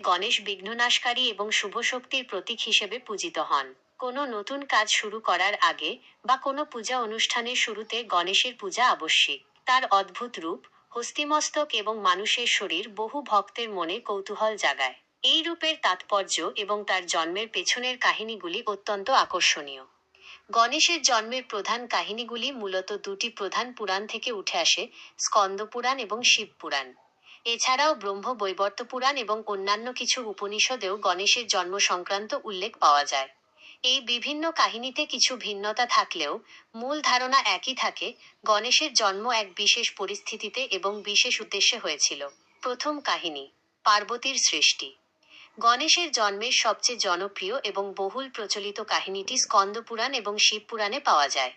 গণেশ বিঘ্ননাশকারী এবং শুভ শক্তির প্রতীক হিসেবে পূজিত হন। কোনো নতুন কাজ শুরু করার আগে বা কোনো পূজা অনুষ্ঠানের শুরুতে গণেশের পূজা আবশ্যিক। তার অদ্ভুত রূপ, হস্তিমস্তক এবং মানুষের শরীর বহু ভক্তের মনে কৌতূহল জাগায়। এই রূপের তাৎপর্য এবং তার জন্মের পেছনের কাহিনীগুলি অত্যন্ত আকর্ষণীয়। গণেশের জন্মের প্রধান কাহিনীগুলি মূলত দুটি প্রধান পুরাণ থেকে উঠে আসে, স্কন্দ পুরাণ এবং শিব পুরাণ। এছাড়াও ব্রহ্ম, বৈবর্ত পুরাণ এবং অন্যান্য কিছু উপনিষদেও গণেশের জন্ম সংক্রান্ত উল্লেখ পাওয়া যায়। এই বিভিন্ন কাহিনীতে কিছু ভিন্নতা থাকলেও মূল ধারণা একই থাকে, গণেশের জন্ম এক বিশেষ পরিস্থিতিতে এবং বিশেষ উদ্দেশ্যে হয়েছিল। প্রথম কাহিনী, পার্বতীর সৃষ্টি। গণেশের জন্মের সবচেয়ে জনপ্রিয় এবং বহুল প্রচলিত কাহিনীটি স্কন্দ পুরাণ এবং শিব পুরাণে পাওয়া যায়।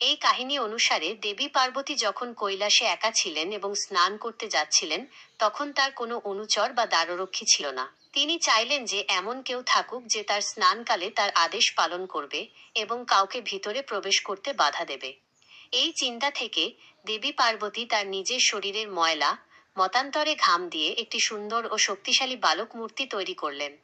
এই কাহিনী অনুসারে দেবী পার্বতী যখন কৈলাসে একা ছিলেন এবং স্নান করতে যাচ্ছিলেন, তখন তার কোনো অনুচর বা দ্বাররক্ষী ছিল না। তিনি চাইলেন যে এমন কেউ থাকুক যে তার স্নানকালে তার আদেশ পালন করবে এবং কাউকে ভিতরে প্রবেশ করতে বাধা দেবে। এই চিন্তা থেকে দেবী পার্বতী তার নিজের শরীরের ময়লা, মতান্তরে ঘাম দিয়ে একটি সুন্দর ও শক্তিশালী বালক মূর্তি তৈরি করলেন।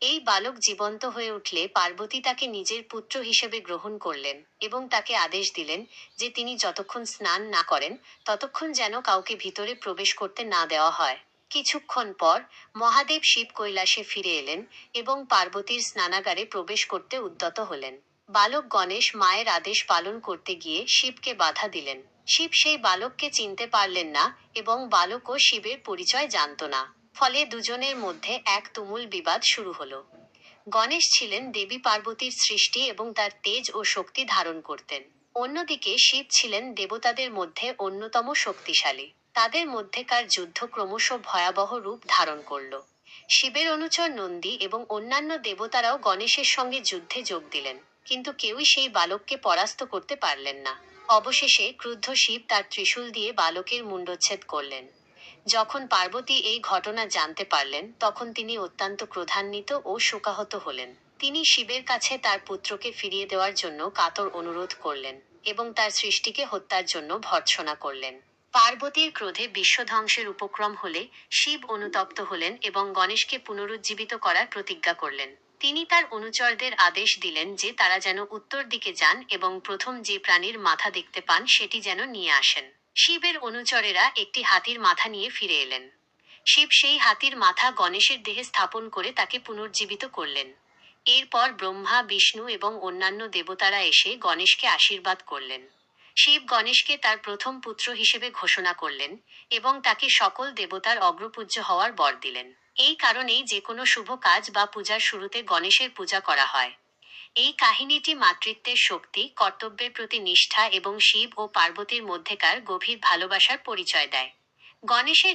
এই বালক জীবন্ত হয়ে উঠলে পার্বতী তাকে নিজের পুত্র হিসেবে গ্রহণ করলেন এবং তাকে আদেশ দিলেন যে তিনি যতক্ষণ স্নান না করেন, ততক্ষণ যেন কাউকে ভিতরে প্রবেশ করতে না দেওয়া হয়। কিছুক্ষণ পর মহাদেব শিব কৈলাসে ফিরে এলেন এবং পার্বতীর স্নানাগারে প্রবেশ করতে উদ্যত হলেন। বালক গণেশ মায়ের আদেশ পালন করতে গিয়ে শিবকে বাধা দিলেন। শিব সেই বালককে চিনতে পারলেন না এবং বালকও শিবের পরিচয় জানত না। ফলে দুজনের মধ্যে এক তুমুল বিবাদ শুরু হলো। গণেশ ছিলেন দেবী পার্বতীর সৃষ্টি এবং তার তেজ ও শক্তি ধারণ করতেন। অন্যদিকে শিব ছিলেন দেবতাদের মধ্যে অন্যতম শক্তিশালী। তাদের মধ্যেকার যুদ্ধ ক্রমশ ভয়াবহ রূপ ধারণ করল। শিবের অনুচর নন্দী এবং অন্যান্য দেবতারাও গণেশের সঙ্গে যুদ্ধে যোগ দিলেন, কিন্তু কেউই সেই বালককে পরাস্ত করতে পারলেন না। অবশেষে ক্রুদ্ধ শিব তার ত্রিশূল দিয়ে বালকের মুণ্ডচ্ছেদ করলেন। যখন পার্বতী এই ঘটনা জানতে পারলেন, তখন তিনি অত্যন্ত ক্রোধান্বিত ও শোকাহত হলেন। তিনি শিবের কাছে তার পুত্রকে ফিরিয়ে দেওয়ার জন্য কাতর অনুরোধ করলেন এবং তার সৃষ্টিকে হত্যার জন্য ভর্ৎসনা করলেন। পার্বতীর ক্রোধে বিশ্বধ্বংসের উপক্রম হলে শিব অনুতপ্ত হলেন এবং গণেশকে পুনরুজ্জীবিত করার প্রতিজ্ঞা করলেন। তিনি তার অনুচরদের আদেশ দিলেন যে তারা যেন উত্তর দিকে যান এবং প্রথম যে প্রাণীর মাথা দেখতে পান, সেটি যেন নিয়ে আসেন। শিবের অনুচরেরা একটি হাতির মাথা নিয়ে ফিরে এলেন। শিব সেই হাতির মাথা গণেশের দেহে স্থাপন করে তাকে পুনর্জীবিত করলেন। এরপর ব্রহ্মা, বিষ্ণু এবং অন্যান্য দেবতারা এসে গণেশকে আশীর্বাদ করলেন। শিব গণেশকে তার প্রথম পুত্র হিসেবে ঘোষণা করলেন এবং তাকে সকল দেবতার অগ্রপূজ্য হওয়ার বর দিলেন। এই কারণেই যে কোনো শুভ কাজ বা পূজার শুরুতে গণেশের পূজা করা হয়। এই কাহিনীটি মাতৃত্বের শক্তি, কর্তব্যের প্রতি নিষ্ঠা এবং শিব ও পার্বতীর মধ্যেকার গভীর ভালোবাসার পরিচয় দেয়। গণেশের